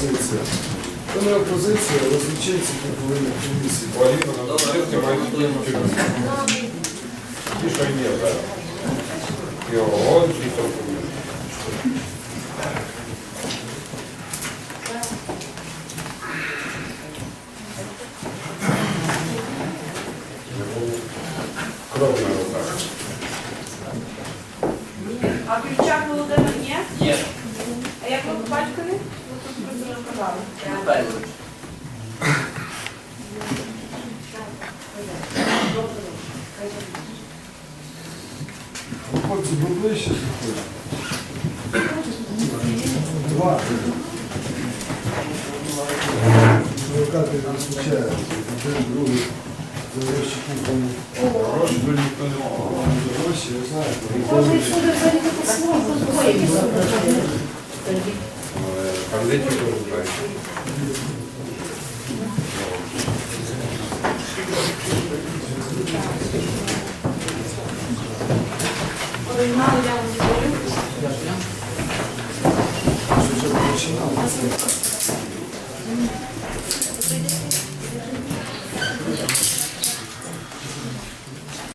опозиція. То не опозиція, але злочинці не повинні комісії. Половина на зачистке майдан Тише нет, да? И он и только Кровь. А Ключак Володимир є? Є. А як ви по батькові? Хлопці, ви ближче заходите. Два. Адвокати звучає. Один, другий. За гроші купимо. Гроші тут ніхто не мав. За гроші, я знаю. Кожен суд взагалі таке слово Оригінал я вам відповім. Дякую.